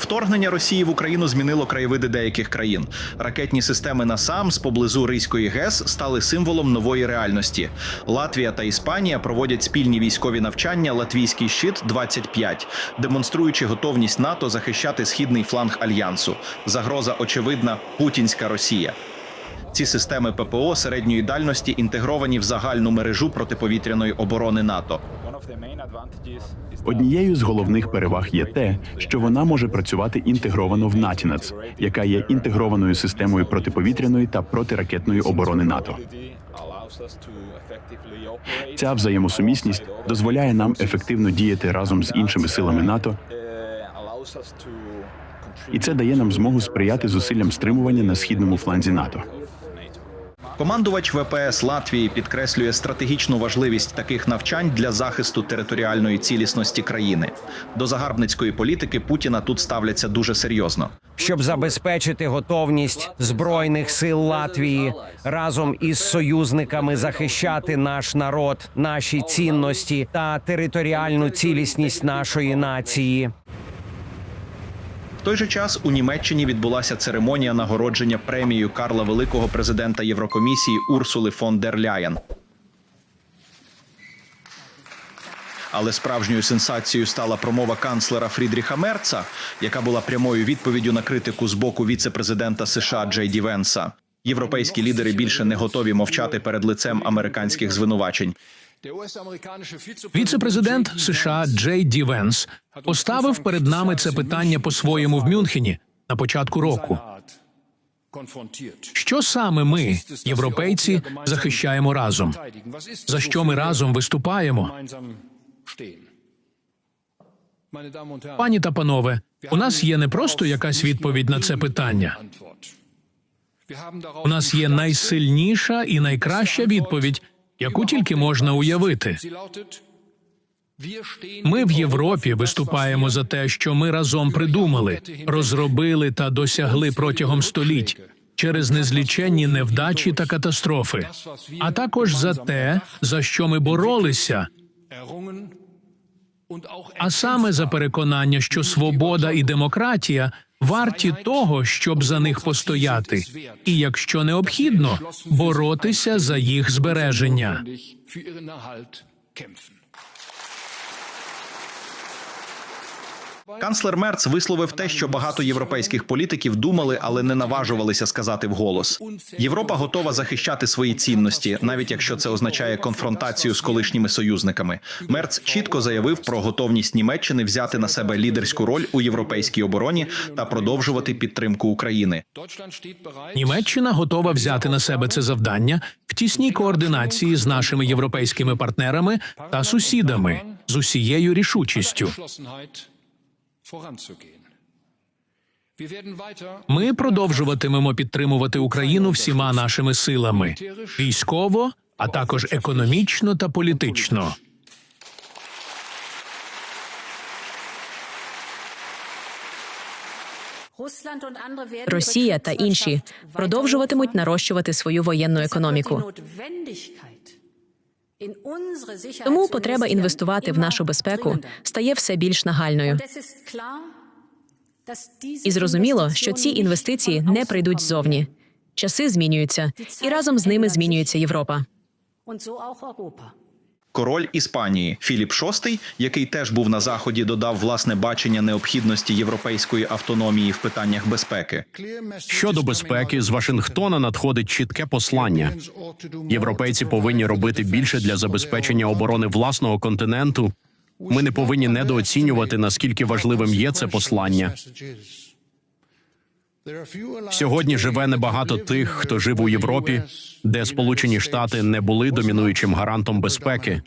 Вторгнення Росії в Україну змінило краєвиди деяких країн. Ракетні системи НАСАМС поблизу Ризької ГЕС стали символом нової реальності. Латвія та Іспанія проводять спільні військові навчання Латвійський щит 25 демонструючи готовність НАТО захищати східний фланг альянсу. Загроза очевидна путінська Росія. Ці системи ППО середньої дальності інтегровані в загальну мережу протиповітряної оборони НАТО. Однією з головних переваг є те, що вона може працювати інтегровано в NATINATS, яка є інтегрованою системою протиповітряної та протиракетної оборони НАТО. Ця взаємосумісність дозволяє нам ефективно діяти разом з іншими силами НАТО, і це дає нам змогу сприяти зусиллям стримування на східному фланзі НАТО. Командувач ВПС Латвії підкреслює стратегічну важливість таких навчань для захисту територіальної цілісності країни. До загарбницької політики Путіна тут ставляться дуже серйозно. щоб забезпечити готовність збройних сил Латвії разом із союзниками захищати наш народ, наші цінності та територіальну цілісність нашої нації. Той же час у Німеччині відбулася церемонія нагородження премією Карла Великого президента Єврокомісії Урсули фон дер Ляєн. Але справжньою сенсацією стала промова канцлера Фрідріха Мерца, яка була прямою відповіддю на критику з боку віце-президента США Джей Ді Венса. Європейські лідери більше не готові мовчати перед лицем американських звинувачень. Віце-президент США Джей Ді Венс поставив перед нами це питання по-своєму в Мюнхені на початку року. Що саме ми, європейці, захищаємо разом? За що ми разом виступаємо? Пані та панове, у нас є не просто якась відповідь на це питання. У нас є найсильніша і найкраща відповідь, яку тільки можна уявити. Ми в Європі виступаємо за те, що ми разом придумали, розробили та досягли протягом століть через незліченні невдачі та катастрофи, а також за те, за що ми боролися, а саме за переконання, що свобода і демократія варті того, щоб за них постояти, і якщо необхідно, боротися за їх збереження. Канцлер Мерц висловив те, що багато європейських політиків думали, але не наважувалися сказати вголос. Європа готова захищати свої цінності, навіть якщо це означає конфронтацію з колишніми союзниками. Мерц чітко заявив про готовність Німеччини взяти на себе лідерську роль у європейській обороні та продовжувати підтримку України. Німеччина готова взяти на себе це завдання в тісній координації з нашими європейськими партнерами та сусідами з усією рішучістю. Ми продовжуватимемо підтримувати Україну всіма нашими силами військово, а також економічно та політично. Росія та інші продовжуватимуть нарощувати свою воєнну економіку. Тому потреба інвестувати в нашу безпеку стає все більш нагальною. І зрозуміло, що ці інвестиції не прийдуть ззовні. Часи змінюються, і разом з ними змінюється Європа. Король Іспанії Філіп VI, який теж був на заході, додав власне бачення необхідності європейської автономії в питаннях безпеки. Щодо безпеки, з Вашингтона надходить чітке послання. Європейці повинні робити більше для забезпечення оборони власного континенту. Ми не повинні недооцінювати наскільки важливим є це послання. Сьогодні живе небагато тих, хто жив у Європі, де Сполучені Штати не були домінуючим гарантом безпеки.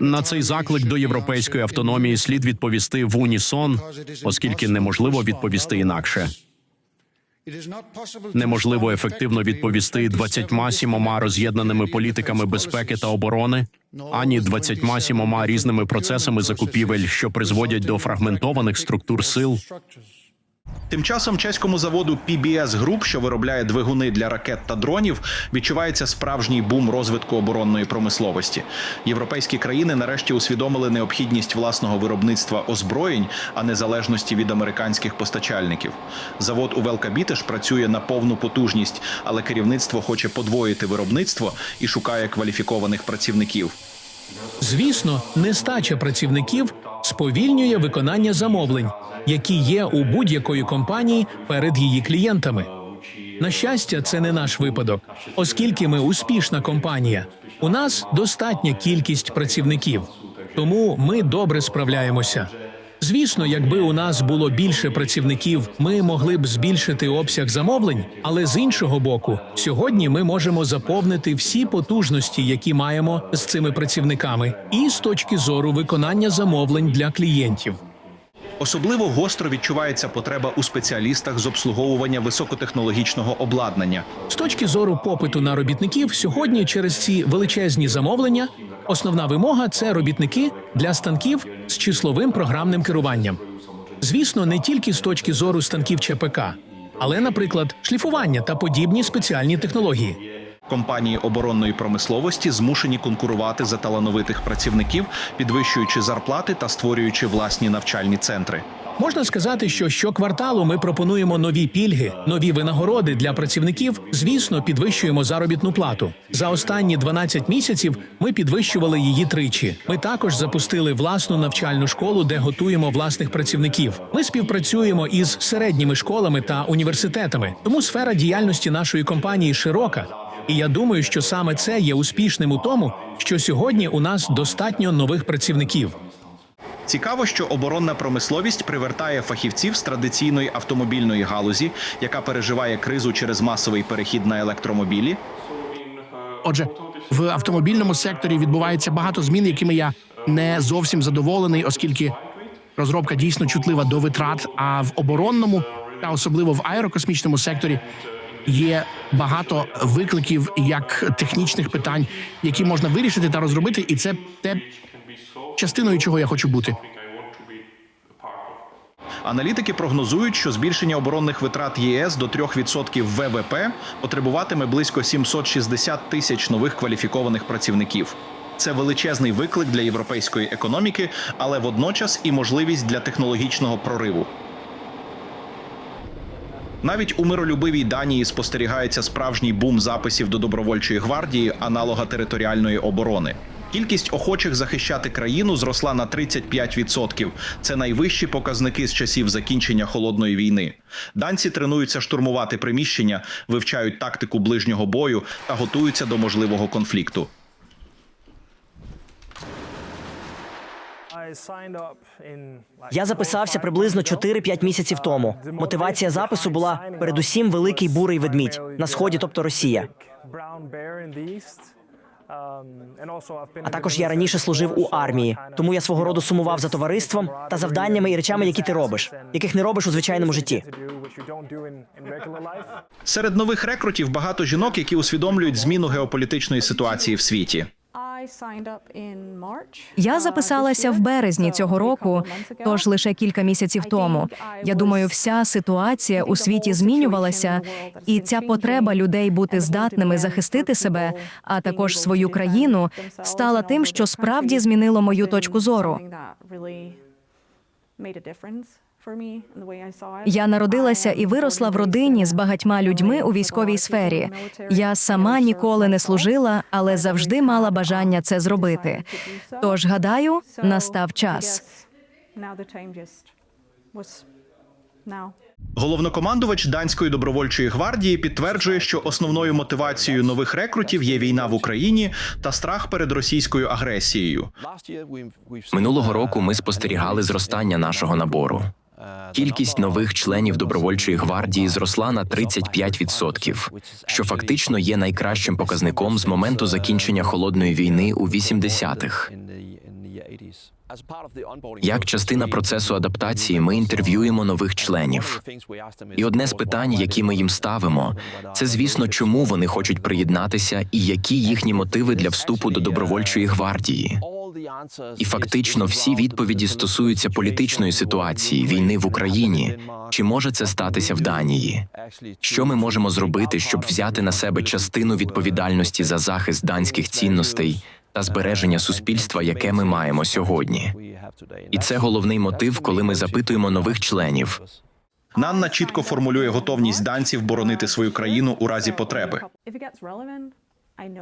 На цей заклик до європейської автономії слід відповісти в унісон, оскільки неможливо відповісти інакше. Неможливо ефективно відповісти 27 роз'єднаними політиками безпеки та оборони, ані 27 різними процесами закупівель, що призводять до фрагментованих структур сил. Тим часом чеському заводу PBS Group, що виробляє двигуни для ракет та дронів, відчувається справжній бум розвитку оборонної промисловості. Європейські країни нарешті усвідомили необхідність власного виробництва озброєнь, а не залежності від американських постачальників. Завод у Велкабітеш працює на повну потужність, але керівництво хоче подвоїти виробництво і шукає кваліфікованих працівників. Звісно, нестача працівників сповільнює виконання замовлень, які є у будь-якої компанії перед її клієнтами. На щастя, це не наш випадок, оскільки ми успішна компанія. У нас достатня кількість працівників, тому ми добре справляємося. Звісно, якби у нас було більше працівників, ми могли б збільшити обсяг замовлень, але з іншого боку, сьогодні ми можемо заповнити всі потужності, які маємо з цими працівниками, і з точки зору виконання замовлень для клієнтів. Особливо гостро відчувається потреба у спеціалістах з обслуговування високотехнологічного обладнання. З точки зору попиту на робітників, сьогодні через ці величезні замовлення основна вимога це робітники для станків з числовим програмним керуванням. Звісно, не тільки з точки зору станків ЧПК, але, наприклад, шліфування та подібні спеціальні технології. Компанії оборонної промисловості змушені конкурувати за талановитих працівників, підвищуючи зарплати та створюючи власні навчальні центри. Можна сказати, що щокварталу ми пропонуємо нові пільги, нові винагороди для працівників. Звісно, підвищуємо заробітну плату. За останні 12 місяців ми підвищували її тричі. Ми також запустили власну навчальну школу, де готуємо власних працівників. Ми співпрацюємо із середніми школами та університетами. Тому сфера діяльності нашої компанії широка. І я думаю, що саме це є успішним у тому, що сьогодні у нас достатньо нових працівників. Цікаво, що оборонна промисловість привертає фахівців з традиційної автомобільної галузі, яка переживає кризу через масовий перехід на електромобілі. Отже, в автомобільному секторі відбувається багато змін, якими я не зовсім задоволений, оскільки розробка дійсно чутлива до витрат. А в оборонному та особливо в аерокосмічному секторі є багато викликів як технічних питань, які можна вирішити та розробити, і це те частиною, чого я хочу бути. Аналітики прогнозують, що збільшення оборонних витрат ЄС до 3% ВВП потребуватиме близько 760 тисяч нових кваліфікованих працівників. Це величезний виклик для європейської економіки, але водночас і можливість для технологічного прориву. Навіть у миролюбивій Данії спостерігається справжній бум записів до добровольчої гвардії, аналога територіальної оборони. Кількість охочих захищати країну зросла на 35%. Це найвищі показники з часів закінчення холодної війни. Данці тренуються штурмувати приміщення, вивчають тактику ближнього бою та готуються до можливого конфлікту. Я записався приблизно 4-5 місяців тому. Мотивація запису була передусім великий бурий ведмідь на сході, тобто Росія. А також я раніше служив у армії, тому я свого роду сумував за товариством та завданнями і речами, які ти робиш, яких не робиш у звичайному житті. Серед нових рекрутів багато жінок, які усвідомлюють зміну геополітичної ситуації в світі. Я записалася в березні цього року, тож лише кілька місяців тому. Я думаю, вся ситуація у світі змінювалася, і ця потреба людей бути здатними захистити себе, а також свою країну, стала тим, що справді змінило мою точку зору. Я народилася і виросла в родині з багатьма людьми у військовій сфері. Я сама ніколи не служила, але завжди мала бажання це зробити. Тож гадаю, настав час. Головнокомандувач данської добровольчої гвардії підтверджує, що основною мотивацією нових рекрутів є війна в Україні та страх перед російською агресією. Минулого року ми спостерігали зростання нашого набору. Кількість нових членів добровольчої гвардії зросла на 35%, що фактично є найкращим показником з моменту закінчення холодної війни у 80-х. Як частина процесу адаптації, ми інтерв'юємо нових членів. І одне з питань, які ми їм ставимо, це звісно, чому вони хочуть приєднатися і які їхні мотиви для вступу до добровольчої гвардії. І фактично всі відповіді стосуються політичної ситуації, війни в Україні. Чи може це статися в Данії? Що ми можемо зробити, щоб взяти на себе частину відповідальності за захист данських цінностей та збереження суспільства, яке ми маємо сьогодні? І це головний мотив, коли ми запитуємо нових членів. Нанна чітко формулює готовність данців боронити свою країну у разі потреби.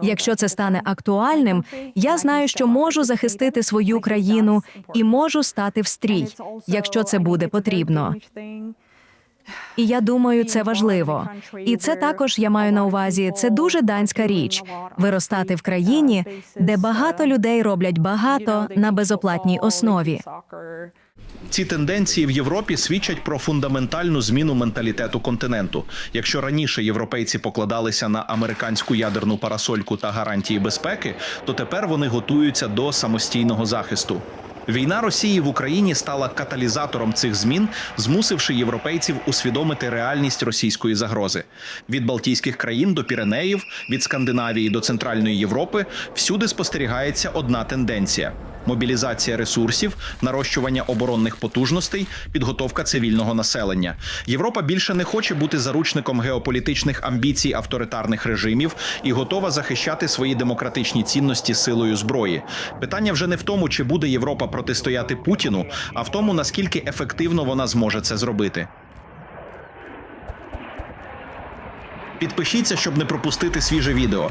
Якщо це стане актуальним, я знаю, що можу захистити свою країну і можу стати в стрій, якщо це буде потрібно. І я думаю, це важливо. І це також я маю на увазі. Це дуже данська річ виростати в країні, де багато людей роблять багато на безоплатній основі. Ці тенденції в Європі свідчать про фундаментальну зміну менталітету континенту. Якщо раніше європейці покладалися на американську ядерну парасольку та гарантії безпеки, то тепер вони готуються до самостійного захисту. Війна Росії в Україні стала каталізатором цих змін, змусивши європейців усвідомити реальність російської загрози. Від Балтійських країн до Піренеїв, від Скандинавії до Центральної Європи всюди спостерігається одна тенденція: мобілізація ресурсів, нарощування оборонних потужностей, підготовка цивільного населення. Європа більше не хоче бути заручником геополітичних амбіцій авторитарних режимів і готова захищати свої демократичні цінності силою зброї. Питання вже не в тому, чи буде Європа протистояти Путіну, а в тому, наскільки ефективно вона зможе це зробити. Підпишіться, щоб не пропустити свіже відео.